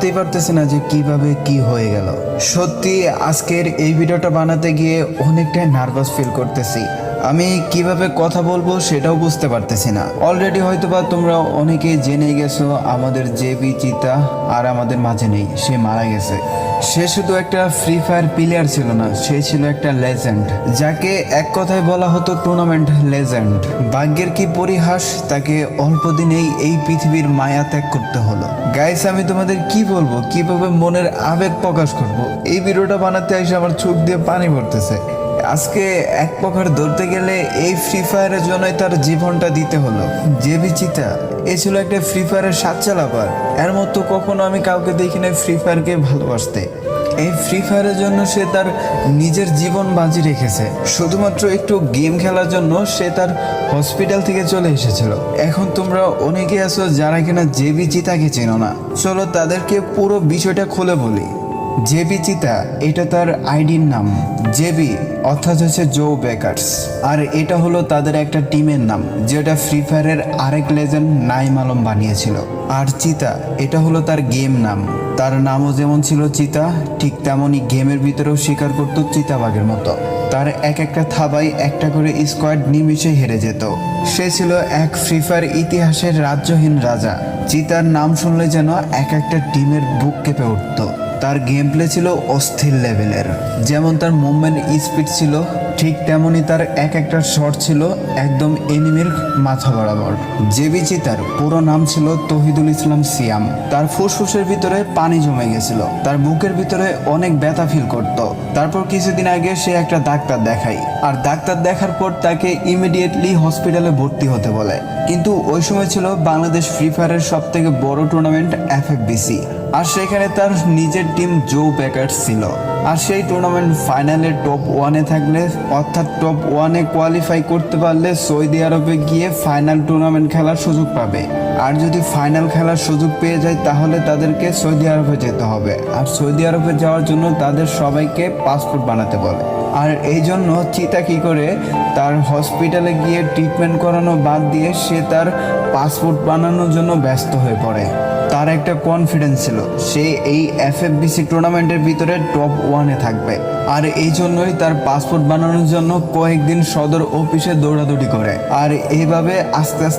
ভাবতেই পারতেছে না যে কীভাবে কি হয়ে গেল। সত্যি, আজকের এই ভিডিওটা বানাতে গিয়ে অনেকটাই নার্ভাস ফিল করতেছি। আমি কীভাবে কথা বলব সেটাও বুঝতে পারতেছি না। অলরেডি হয়তো বা তোমরা অনেকেই জেনে গেছো, আমাদের যে চিতা আর আমাদের মাঝে নেই, সে মারা গেছে। সে শুধু একটা ফ্রি ফায়ার প্লেয়ার ছিল না, সে ছিল একটা লেজেন্ড যাকে এক কথায় বলা হতো টুর্নামেন্ট লেজেন্ড ভাগ্যের কি পরিহাস, তাকে অল্প দিনেই এই পৃথিবীর মায়া ত্যাগ করতে হলো। গাইস আমি তোমাদের কি বলব? কীভাবে মনের আবেগ প্রকাশ করব? এই ভিডিওটা বানাতে এসে আমার চোখ দিয়ে পানি পড়তেছে। আজকে এক প্রকার ধরতে গেলে এই ফ্রি ফায়ারের জন্যই তার জীবনটা দিতে হলো। যে বিচিতা এ ছিল একটা ফ্রি ফায়ারের সাত চালাবার। এর মতো কখনো আমি কাউকে দেখি না ফ্রি ফায়ারকে ভালোবাসতে। এই ফ্রি ফায়ারের জন্য সে তার নিজের জীবন বাজি রেখেছে। শুধুমাত্র একটু গেম খেলার জন্য সে তার হসপিটাল থেকে চলে এসেছিল। এখন তোমরা অনেকে আছো যারা কিনা জেবি চিতাকে চেনো না। চলো তাদেরকে পুরো বিষয়টা খুলে বলি। জেবি চিতা, এটা তার আইডির নাম। জেবি অর্থাৎ হচ্ছে জো বেকার্স আর এটা হলো তাদের একটা টিমের নাম, যেটা ফ্রি ফায়ারের আরেক লেজেন্ড নাইম আলম বানিয়েছিল। আর চিতা, এটা হলো তার গেম নাম। তার নামও যেমন ছিল চিতা, ঠিক তেমনই গেমের ভিতরেও স্বীকার করত চিতাবাগের মতো। তার এক একটা থাবাই একটা করে স্কোয়াড নিমিশে হেরে যেত। সে ছিল এক ফ্রি ফায়ার ইতিহাসের রাজ্যহীন রাজা। চিতার নাম শুনলে যেন এক একটা টিমের বুক কেঁপে উঠতো। তার গেম প্লে ছিল অস্থির লেভেলের যেমন তার মুভমেন্ট স্পিড ছিল, ঠিক তেমনই তার এক একটা শট ছিল একদম এনিমির মাথা বরাবর। জেবি তার পুরো নাম ছিল তহিদুল ইসলাম সিয়াম। তার ফুসফুসের ভিতরে পানি জমে গেছিল। তার বুকের ভিতরে অনেক ব্যথা ফিল করত। তারপর কিছুদিন আগে সে একটা ডাক্তার দেখাই আর ডাক্তার দেখার পর তাকে ইমিডিয়েটলি হসপিটালে ভর্তি হতে বলে। কিন্তু ওই সময় ছিল বাংলাদেশ ফ্রি ফায়ারের সব থেকে বড় টুর্নামেন্ট এফ আর সেখানে তার নিজের টিম জো ব্যাকার্স ছিল। আর সেই টুর্নামেন্ট ফাইনালে টপ ওয়ানে থাকলে, অর্থাৎ টপ ওয়ানে কোয়ালিফাই করতে পারলে সৌদি আরবে গিয়ে ফাইনাল টুর্নামেন্ট খেলার সুযোগ পাবে। আর যদি ফাইনাল খেলার সুযোগ পেয়ে যায়, তাহলে তাদেরকে সৌদি আরবে যেতে হবে। আর সৌদি আরবে যাওয়ার জন্য তাদের সবাইকে পাসপোর্ট বানাতে বলে আর এই জন্য চিতা কি করে, তার হসপিটালে গিয়ে ট্রিটমেন্ট করানো বাদ দিয়ে সে তার পাসপোর্ট বানানোর জন্য ব্যস্ত হয়ে পড়ে। তার একটা কনফিডেন্স ছিল। সে এই এফএফবিসি টুর্নামেন্টের ভিতরে টপ ওয়ানে থাকবে। আর এই জন্যই তার পাসপোর্ট বানানোর জন্য কয়েকদিন সদর অফিসে দৌড়াদৌড়ি করে। আর এইভাবে আস্তে আস্তে